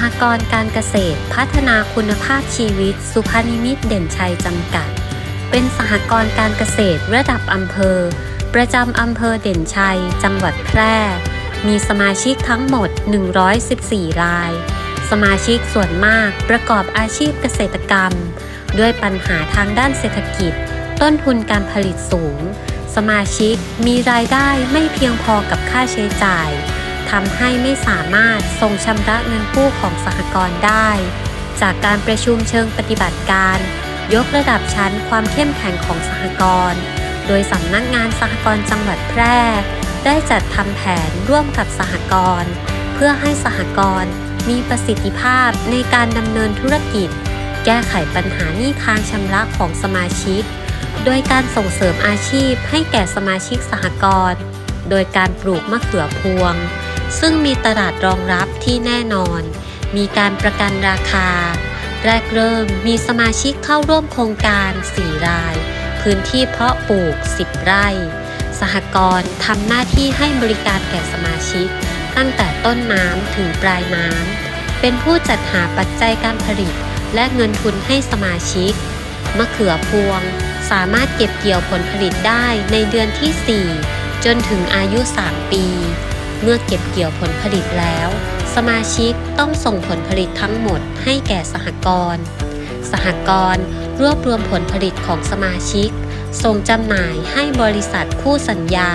หกรณ์การเกษตรพัฒนาคุณภาพชีวิต สุพนิมิตเด่นชัยจำกัด เป็นสหกรณ์การเกษตรระดับอำเภอ ประจำอำเภอเด่นชัย จังหวัดแพร่ มีสมาชิกทั้งหมด 114 ราย สมาชิกส่วนมากประกอบอาชีพเกษตรกรรม ด้วยปัญหาทางด้านเศรษฐกิจ ต้นทุนการผลิตสูง สมาชิกมีรายได้ไม่เพียงพอกับค่าใช้จ่าย ทำให้ไม่สามารถส่งชำระเงินกู้ของสหกรณ์ได้ จากการประชุมเชิงปฏิบัติการ ยกระดับชั้นความเข้มแข็งของสหกรณ์โดยสำนักงานสหกรณ์จังหวัดแพร่ ได้จัดทำแผนร่วมกับสหกรณ์เพื่อให้สหกรณ์มีประสิทธิภาพในการดำเนินธุรกิจ แก้ไขปัญหาหนี้ค้างชำระของสมาชิก โดยการส่งเสริมอาชีพให้แก่สมาชิกสหกรณ์โดยการปลูกมะเขือพวง ซึ่งมีตลาดรองรับที่แน่นอน มีการประกันราคา แรกเริ่มมีสมาชิกเข้าร่วมโครงการ 4 ราย พื้นที่เพาะปลูก 10 ไร่ สหกรณ์ทำหน้าที่ให้บริการแก่สมาชิก ตั้งแต่ต้นน้ำถึงปลายน้ำ เป็นผู้จัดหาปัจจัยการผลิต และเงินทุนให้สมาชิก มะเขือพวง สามารถเก็บเกี่ยวผลผลิตได้ในเดือนที่ 4 จนถึงอายุ 3 ปี เมื่อเก็บเกี่ยวผลผลิตแล้ว สมาชิกต้องส่งผลผลิตทั้งหมดให้แก่สหกรณ์สหกรณ์รวบรวมผลผลิตของสมาชิก ส่งจำหน่ายให้บริษัทคู่สัญญา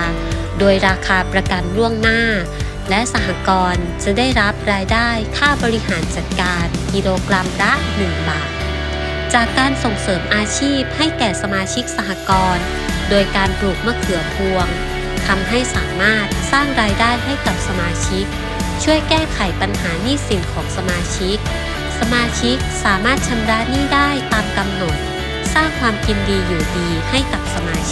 โดยราคาประกันล่วงหน้า และสหกรณ์จะได้รับรายได้ค่าบริหารจัดการกิโลกรัมละ 1 บาท จากการส่งเสริมอาชีพให้แก่สมาชิกสหกรณ์โดยการปลูกมะเขือพวง ทำให้สามารถสร้างรายได้ให้กับสมาชิก ช่วยแก้ไขปัญหาหนี้สินของสมาชิก สมาชิกสามารถชำระหนี้ได้ตามกำหนด สร้างความกินดีอยู่ดีให้กับสมาชิก